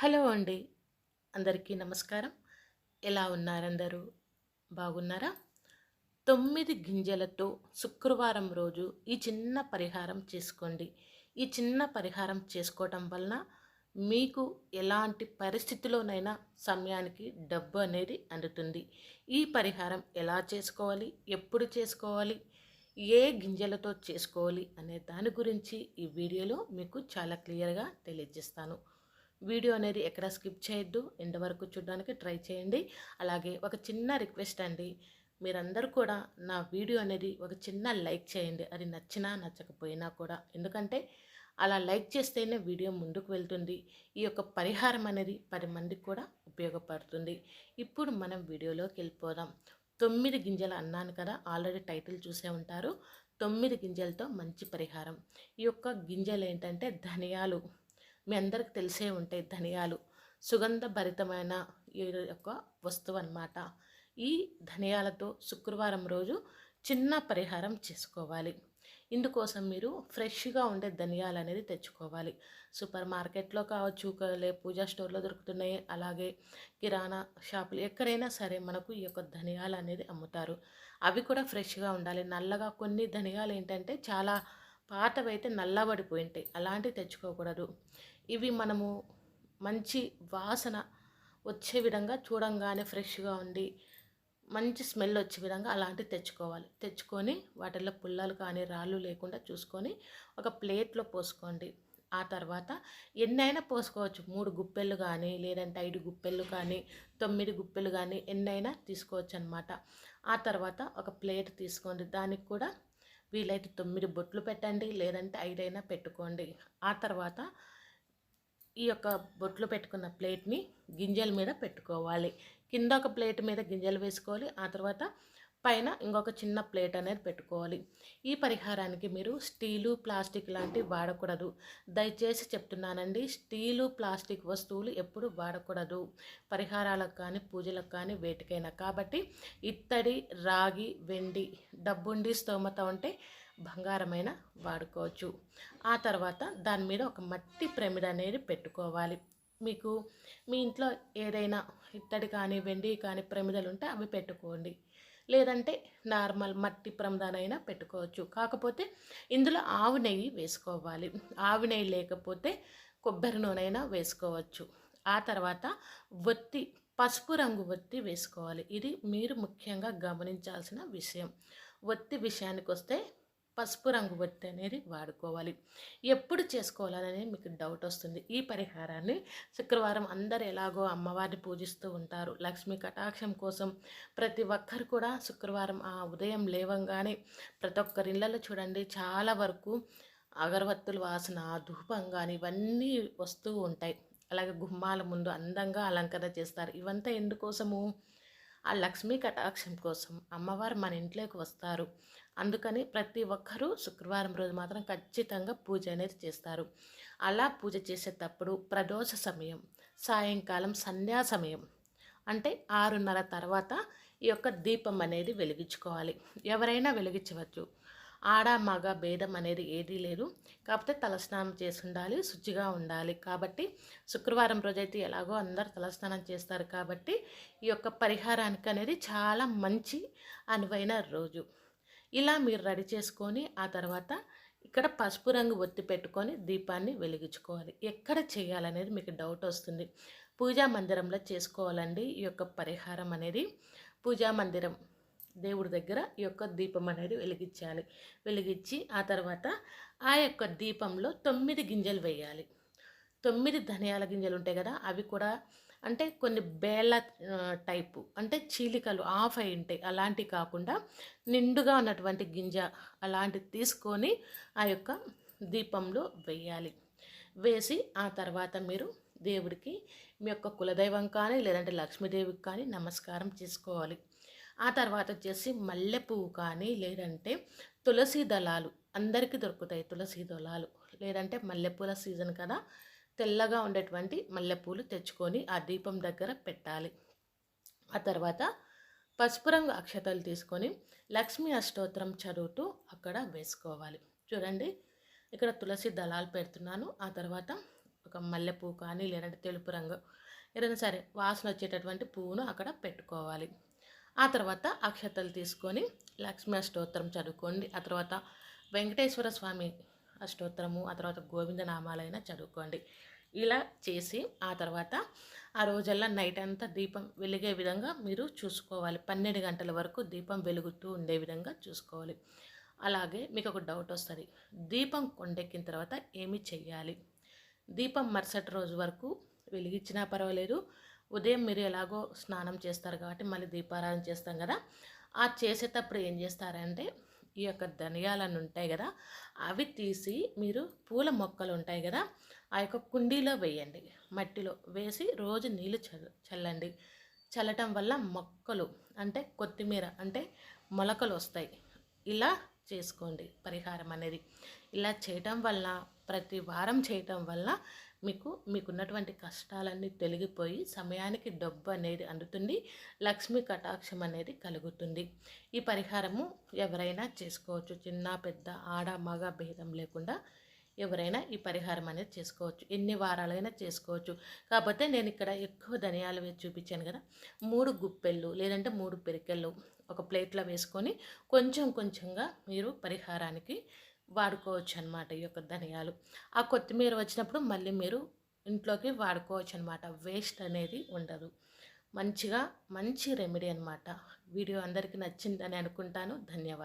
Hello అండి. అందరికీ నమస్కారం. ఎలా ఉన్నారందరూ? బాగున్నారా? తొమ్మిది గింజలతో శుక్రవారం రోజు ఈ చిన్న పరిహారం చేసుకోండి. ఈ చిన్న పరిహారం చేసుకోవటం వలన మీకు ఎలాంటి పరిస్థితిలోనైనా సమయానికి డబ్బు అనేది అందుతుంది. ఈ పరిహారం ఎలా చేసుకోవాలి? ఎప్పుడు చేసుకోవాలి? ఏ గింజలతో చేసుకోవాలి? అనే దాని గురించి ఈ వీడియోలో మీకు చాలా క్లియర్గా తెలియజేస్తాను. వీడియో అనేది ఎక్కడ స్కిప్ చేయొద్దు. ఎండ్ వరకు చూడడానికి ట్రై చేయండి. అలాగే ఒక చిన్న రిక్వెస్ట్ అండి. మీరందరూ కూడా నా వీడియో అనేది ఒక చిన్న లైక్ చేయండి. అది నచ్చినా నచ్చకపోయినా కూడా. ఎందుకంటే అలా లైక్ చేస్తేనే వీడియో ముందుకు వెళ్తుంది. ఈ యొక్క పరిహారం అనేది పది మందికి కూడా ఉపయోగపడుతుంది. ఇప్పుడు మనం వీడియోలోకి వెళ్ళిపోదాం. తొమ్మిది గింజలు అన్నాను కదా ఆల్రెడీ టైటిల్ చూసే ఉంటారు. తొమ్మిది గింజలతో మంచి పరిహారం. ఈ యొక్క గింజలు ఏంటంటే ధనియాలు. మీ అందరికి తెలిసే ఉంటాయి ధనియాలు. సుగంధభరితమైన ఈ యొక్క వస్తువు అన్నమాట ఈ ధనియాలతో శుక్రవారం రోజు చిన్న పరిహారం చేసుకోవాలి. ఇందుకోసం మీరు ఫ్రెష్గా ఉండే ధనియాలు అనేది తెచ్చుకోవాలి. సూపర్ మార్కెట్లో కావచ్చు లే పూజా స్టోర్లో దొరుకుతున్నాయి. అలాగే కిరాణా షాపులు ఎక్కడైనా సరే మనకు ఈ యొక్క ధనియాలు అనేది అమ్ముతారు. అవి కూడా ఫ్రెష్గా ఉండాలి. నల్లగా కొన్ని ధనియాలు ఏంటంటే చాలా పాతవైతే నల్లబడిపోయి ఉంటాయి అలాంటివి తెచ్చుకోకూడదు. ఇవి మనము మంచి వాసన వచ్చే విధంగా చూడంగానే ఫ్రెష్గా ఉండి మంచి స్మెల్ వచ్చే విధంగా అలాంటివి తెచ్చుకోవాలి. తెచ్చుకొని వాటిల్లో పుల్లలు కానీ రాళ్ళు లేకుండా చూసుకొని ఒక ప్లేట్లో పోసుకోండి. ఆ తర్వాత ఎన్నైనా పోసుకోవచ్చు. మూడు గుప్పెళ్ళు కానీ లేదంటే ఐదు గుప్పెళ్ళు కానీ తొమ్మిది గుప్పెలు కానీ ఎన్నైనా తీసుకోవచ్చు అనమాట ఆ తర్వాత ఒక ప్లేట్ తీసుకోండి. దానికి కూడా వీలైతే తొమ్మిది బొట్లు పెట్టండి లేదంటే ఐదైనా పెట్టుకోండి. ఆ తర్వాత ఈ యొక్క బొట్లు పెట్టుకున్న ప్లేట్ని గింజల మీద పెట్టుకోవాలి. కింద ఒక ప్లేట్ మీద గింజలు వేసుకోవాలి. ఆ తర్వాత పైన ఇంకొక చిన్న ప్లేట్ అనేది పెట్టుకోవాలి. ఈ పరిహారానికి మీరు స్టీలు ప్లాస్టిక్ లాంటివి వాడకూడదు. దయచేసి చెప్తున్నానండి స్టీలు ప్లాస్టిక్ వస్తువులు ఎప్పుడు వాడకూడదు. పరిహారాలకు కానీ పూజలకు కానీ వేటికైనా. కాబట్టి ఇత్తడి రాగి వెండి డబ్బుండి స్తోమత ఉంటే బంగారమైన వాడుకోవచ్చు. ఆ తర్వాత దాని మీద ఒక మట్టి ప్రమిద అనేది పెట్టుకోవాలి. మీకు మీ ఇంట్లో ఏదైనా ఇత్తడి కానీ వెండి కానీ ప్రమిదలు ఉంటే అవి పెట్టుకోండి. లేదంటే నార్మల్ మట్టి ప్రమదానైనా పెట్టుకోవచ్చు. కాకపోతే ఇందులో ఆవు నెయ్యి వేసుకోవాలి. ఆవు నెయ్యి లేకపోతే కొబ్బరి నూనె వేసుకోవచ్చు. ఆ తర్వాత ఒత్తి పసుపు రంగు ఒత్తి వేసుకోవాలి. ఇది మీరు ముఖ్యంగా గమనించాల్సిన విషయం. ఒత్తి విషయానికి వస్తే పసుపు రంగు బట్టి అనేది వాడుకోవాలి. ఎప్పుడు చేసుకోవాలనేది మీకు డౌట్ వస్తుంది. ఈ పరిహారాన్ని శుక్రవారం అందరు ఎలాగో అమ్మవారిని పూజిస్తూ ఉంటారు. లక్ష్మీ కటాక్షం కోసం ప్రతి ఒక్కరు కూడా శుక్రవారం ఆ ఉదయం లేవంగానే ప్రతి ఒక్కరి ఇళ్ళలో చూడండి చాలా వరకు అగరవత్తుల వాసన ధూపం కానీ ఇవన్నీ వస్తూ ఉంటాయి. అలాగే గుమ్మాల ముందు అందంగా అలంకరణ చేస్తారు. ఇవంతా ఎందుకోసము? ఆ లక్ష్మీ కటాక్షం కోసం అమ్మవారు మన ఇంట్లోకి వస్తారు. అందుకని ప్రతి ఒక్కరూ శుక్రవారం రోజు మాత్రం ఖచ్చితంగా పూజ అనేది చేస్తారు. అలా పూజ చేసేటప్పుడు ప్రదోష సమయం సాయంకాలం సంధ్యా సమయం అంటే ఆరున్నర తర్వాత ఈ యొక్క దీపం అనేది వెలిగించుకోవాలి. ఎవరైనా వెలిగించవచ్చు. ఆడ మగ భేదం అనేది ఏదీ లేదు. కాకపోతే తలస్నానం చేసి ఉండాలి శుచిగా ఉండాలి. కాబట్టి శుక్రవారం రోజైతే ఎలాగో అందరు తలస్నానం చేస్తారు కాబట్టి ఈ యొక్క పరిహారానికి అనేది చాలా మంచి అనువైన రోజు. ఇలా మీరు రెడీ చేసుకొని ఆ తర్వాత ఇక్కడ పసుపు రంగు ఒత్తి పెట్టుకొని దీపాన్ని వెలిగించుకోవాలి. ఎక్కడ చేయాలనేది మీకు డౌట్ వస్తుంది. పూజా మందిరంలో చేసుకోవాలండి ఈ యొక్క పరిహారం అనేది. పూజా మందిరం దేవుడి దగ్గర ఈ యొక్క దీపం అనేది వెలిగించాలి. వెలిగించి ఆ తర్వాత ఆ యొక్క దీపంలో తొమ్మిది గింజలు వేయాలి. తొమ్మిది ధనియాల గింజలు ఉంటాయి కదా అవి కూడా అంటే కొన్ని బేళ్ళ టైపు అంటే చీలికలు ఆఫ్ అయి ఉంటాయి. అలాంటివి కాకుండా నిండుగా ఉన్నటువంటి గింజ అలాంటివి తీసుకొని ఆ యొక్క దీపంలో వేయాలి. వేసి ఆ తర్వాత మీరు దేవుడికి మీ యొక్క కులదైవం కానీ లేదంటే లక్ష్మీదేవికి కానీ నమస్కారం చేసుకోవాలి. ఆ తర్వాత వచ్చేసి మల్లె పువ్వు కానీ లేదంటే తులసి దళాలు. అందరికీ దొరుకుతాయి తులసి దళాలు. లేదంటే మల్లెపూల సీజన్ కదా తెల్లగా ఉండేటువంటి మల్లెపూలు తెచ్చుకొని ఆ దీపం దగ్గర పెట్టాలి. ఆ తర్వాత పసుపు రంగు అక్షతలు తీసుకొని లక్ష్మీ అష్టోత్తరం చదువుతూ అక్కడ వేసుకోవాలి. చూడండి ఇక్కడ తులసి దళాలు పెడుతున్నాను. ఆ తర్వాత ఒక మల్లెపూ కానీ లేదంటే తెలుపు రంగు ఏదైనా సరే వాసన వచ్చేటటువంటి పువ్వును అక్కడ పెట్టుకోవాలి. ఆ తర్వాత అక్షతలు తీసుకొని లక్ష్మీ అష్టోత్తరం చదువుకోండి. ఆ తర్వాత వెంకటేశ్వర స్వామి అష్టోత్తరము ఆ తర్వాత గోవిందనామాలైనా చదువుకోండి. ఇలా చేసి ఆ తర్వాత ఆ రోజల్లా నైట్ అంతా దీపం వెలిగే విధంగా మీరు చూసుకోవాలి. పన్నెండు గంటల వరకు దీపం వెలుగుతూ ఉండే విధంగా చూసుకోవాలి. అలాగే మీకు ఒక డౌట్ వస్తుంది. దీపం కొండెక్కిన తర్వాత ఏమి చెయ్యాలి? దీపం మరుసటి రోజు వరకు వెలిగించినా పర్వాలేదు. ఉదయం మీరు ఎలాగో స్నానం చేస్తారు కాబట్టి మళ్ళీ దీపారాధన చేస్తాం కదా. ఆ చేసేటప్పుడు ఏం చేస్తారంటే ఈ యొక్క ధనియాలను ఉంటాయి కదా అవి తీసి మీరు పూల మొక్కలు ఉంటాయి కదా ఆ యొక్క కుండీలో వేయండి. మట్టిలో వేసి రోజు నీళ్ళు చల్లండి. చల్లటం వల్ల మొక్కలు అంటే కొత్తిమీర అంటే మొలకలు వస్తాయి. ఇలా చేసుకోండి. పరిహారం అనేది. ఇలా చేయటం వల్ల ప్రతి వారం చేయటం వల్ల మీకు మీకున్నటువంటి కష్టాలన్నీ తొలగిపోయి సమయానికి డబ్బు అనేది అందుతుంది లక్ష్మీ కటాక్షం అనేది కలుగుతుంది. ఈ పరిహారము ఎవరైనా చేసుకోవచ్చు. చిన్న పెద్ద ఆడ మగ భేదం లేకుండా ఎవరైనా ఈ పరిహారం అనేది చేసుకోవచ్చు. ఎన్ని వారాలైనా చేసుకోవచ్చు. కాకపోతే నేను ఇక్కడ ఎక్కువ ధనియాలు వేసి చూపించాను కదా మూడు గుప్పెళ్ళు లేదంటే మూడు పెరికెళ్ళు ఒక ప్లేట్లో వేసుకొని కొంచెం కొంచెంగా మీరు పరిహారానికి వాడుకోవచ్చు అనమాట ఈ యొక్క ధనియాలు. ఆ కొత్తిమీర వచ్చినప్పుడు మళ్ళీ మీరు ఇంట్లోకి వాడుకోవచ్చు అనమాట వేస్ట్ అనేది ఉండదు. మంచిగా మంచి రెమెడీ అనమాట వీడియో అందరికీ నచ్చిందని అనుకుంటాను. ధన్యవాదాలు.